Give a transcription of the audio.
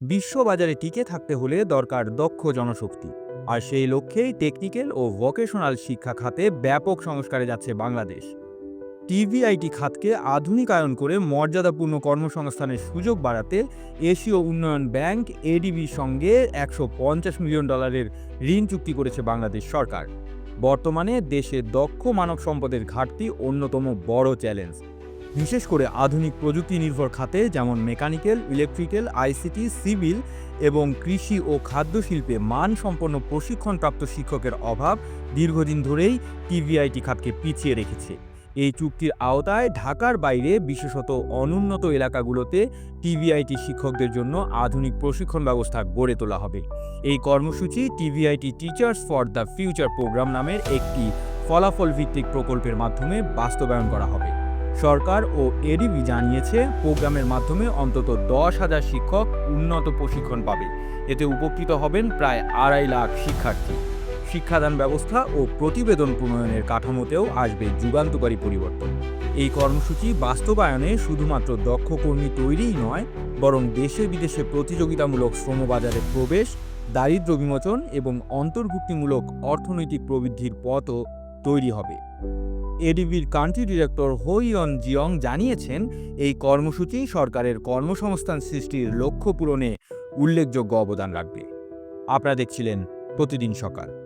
বিশ্ববাজারে টিকে থাকতে হলে দরকার দক্ষ জনশক্তি। আর সেই লক্ষ্যেই টেকনিক্যাল ও ভোকেশনাল শিক্ষা খাতে ব্যাপক সংস্কারে যাচ্ছে বাংলাদেশ। টিভিআইটি খাতকে আধুনিকায়ন করে মর্যাদাপূর্ণ কর্মসংস্থানের সুযোগ বাড়াতে এশীয় উন্নয়ন ব্যাংক এডিবির সঙ্গে একশো পঞ্চাশ মিলিয়ন ডলারের ঋণ চুক্তি করেছে বাংলাদেশ সরকার। বর্তমানে দেশে দক্ষ মানব সম্পদের ঘাটতি অন্যতম বড় চ্যালেঞ্জ বিশেষ করে আধুনিক প্রযুক্তি নির্ভর খাতে যেমন মেকানিক্যাল, ইলেকট্রিক্যাল, আইসিটি, সিভিল এবং কৃষি ও খাদ্য শিল্পে মানসম্পন্ন প্রশিক্ষণপ্রাপ্ত শিক্ষকের অভাব দীর্ঘদিন ধরেই টিভিআইটি খাতকে পিছিয়ে রেখেছে। এই চুক্তির আওতায় ঢাকার বাইরে বিশেষত অনুন্নত এলাকাগুলোতে টিভিআইটি শিক্ষকদের জন্য আধুনিক প্রশিক্ষণ ব্যবস্থা গড়ে তোলা হবে। এই কর্মসূচি টিভিআইটি teachers for the future programme নামের একটি ফলাফল ভিত্তিক প্রকল্পের মাধ্যমে বাস্তবায়ন করা হবে। সরকার ও এডিবি জানিয়েছে, প্রোগ্রামের মাধ্যমে অন্তত দশ হাজার শিক্ষক উন্নত প্রশিক্ষণ পাবে। এতে উপকৃত হবেন প্রায় আড়াই লাখ শিক্ষার্থী। শিক্ষাদান ব্যবস্থা ও প্রতিবেদন প্রণয়নের কাঠামোতেও আসবে যুগান্তকারী পরিবর্তন। এই কর্মসূচি বাস্তবায়নে শুধুমাত্র দক্ষ কর্মী তৈরিই নয়, বরং দেশে বিদেশে প্রতিযোগিতামূলক শ্রমবাজারে প্রবেশ দারিদ্র্য বিমোচন এবং অন্তর্ভুক্তিমূলক অর্থনৈতিক প্রবৃদ্ধির পথও তৈরি হবে। এডিবির কান্ট্রি ডিরেক্টর হোইয়ন জিয়ং জানিয়েছেন, এই কর্মসূচি সরকারের কর্মসংস্থান সৃষ্টির লক্ষ্য পূরণে উল্লেখযোগ্য অবদান রাখবে। আপনারা দেখছিলেন প্রতিদিন সকাল।